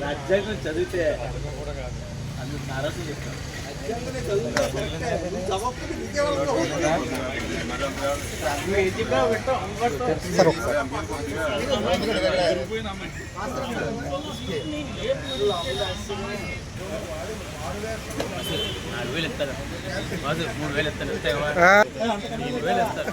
రాజ్యాంగం చదివితే అందుకు నరసం చెప్తాను నాలుగు వేలు ఇస్తారు. మూడు వేలు ఇస్తారు ఇస్తే మూడు వేలు ఇస్తారు.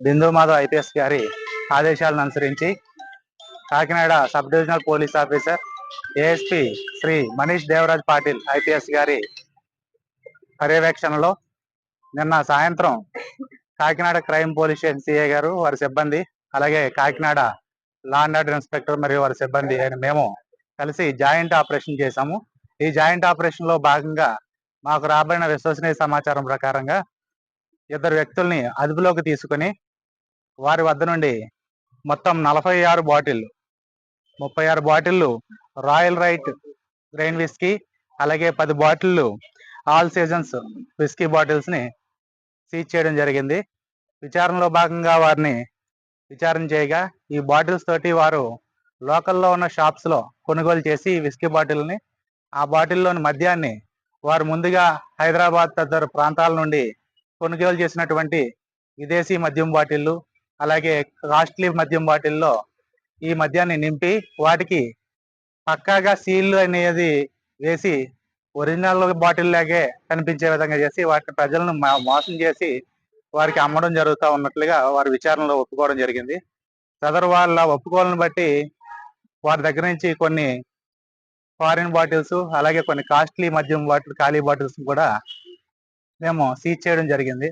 బిందు మాధవ్ ఐపీఎస్ గారి ఆదేశాలను అనుసరించి Kakinada sub divisional police officer ASP Shri Manish Devraj Patil IPS గారి పర్యవేక్షణలో నిన్న సాయంత్రం Kakinada crime police station CI గారు వారి సిబ్బంది అలాగే Kakinada law and order inspector మరియు వారి సిబ్బంది అయిన మేము కలిసి జాయింట్ ఆపరేషన్ చేశాము. ఈ జాయింట్ ఆపరేషన్లో భాగంగా మాకు రాబడిన విశ్వసనీయ సమాచారం ప్రకారంగా ఇద్దరు వ్యక్తుల్ని అదుపులోకి తీసుకొని వారి వద్ద నుండి మొత్తం నలభై ఆరు బాటిల్ ముప్పై ఆరు బాటిళ్ళు రాయల్ రైట్ గ్రైన్ విస్కీ అలాగే పది బాటిళ్ళు ఆల్ సీజన్స్ విస్కీ బాటిల్స్ని సీజ్ చేయడం జరిగింది. విచారణలో భాగంగా వారిని విచారణ చేయగా ఈ బాటిల్స్ తోటి వారు లోకల్లో ఉన్న షాప్స్లో కొనుగోలు చేసి విస్కీ బాటిల్ని ఆ బాటిల్లోని మద్యాన్ని వారు ముందుగా హైదరాబాద్ తదితర ప్రాంతాల నుండి కొనుగోలు చేసినటువంటి విదేశీ మద్యం బాటిళ్ళు అలాగే కాస్ట్లీ మద్యం బాటిల్లో ఈ మద్యాన్ని నింపి వాటికి పక్కాగా సీల్ అనేది వేసి ఒరిజినల్ బాటిల్ లాగే కనిపించే విధంగా చేసి వాటిని ప్రజలను మోసం చేసి వారికి అమ్మడం జరుగుతూ ఉన్నట్లుగా వారి విచారణలో ఒప్పుకోవడం జరిగింది. సదరు వాళ్ళ ఒప్పుకోలను బట్టి వారి దగ్గర నుంచి కొన్ని ఫారిన్ బాటిల్స్ అలాగే కొన్ని కాస్ట్లీ మద్యం బాటిల్ ఖాళీ బాటిల్స్ కూడా మేము సీజ్ చేయడం జరిగింది.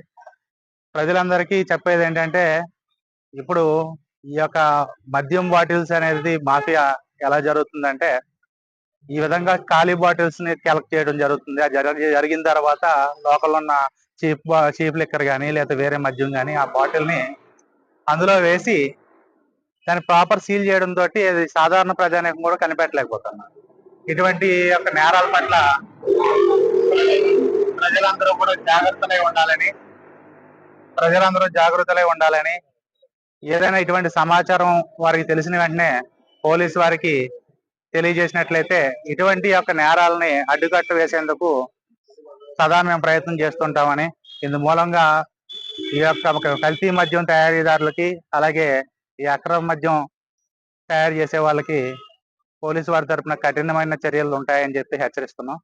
ప్రజలందరికీ చెప్పేది ఏంటంటే ఇప్పుడు ఈ యొక్క మద్యం బాటిల్స్ అనేది మాఫియా ఎలా జరుగుతుందంటే ఈ విధంగా ఖాళీ బాటిల్స్ని కలెక్ట్ చేయడం జరుగుతుంది. జరిగిన తర్వాత లోకల్ ఉన్న చీప్ చీప్ లిక్కర్ కానీ లేదా వేరే మద్యం కానీ ఆ బాటిల్ని అందులో వేసి దాన్ని ప్రాపర్ సీల్ చేయడం తోటి అది సాధారణ ప్రజానికం కూడా కనిపెట్టలేకపోతున్నారు. ఇటువంటి యొక్క నేరాల పట్ల ప్రజలందరూ కూడా జాగ్రత్తలై ఉండాలని ప్రజలందరూ జాగ్రత్తలై ఉండాలని ఏదైనా ఇటువంటి సమాచారం వారికి తెలిసిన వెంటనే పోలీసు వారికి తెలియజేసినట్లయితే ఇటువంటి యొక్క నేరాలని అడ్డుకట్ట వేసేందుకు సదా మేము ప్రయత్నం చేస్తుంటామని ఇందు మూలంగా ఈ యొక్క కల్తీ మద్యం తయారీదారులకి అలాగే ఈ అక్రమ మద్యం తయారు చేసే వాళ్ళకి పోలీసు వారి తరపున కఠినమైన చర్యలు ఉంటాయని చెప్పి హెచ్చరిస్తున్నాం.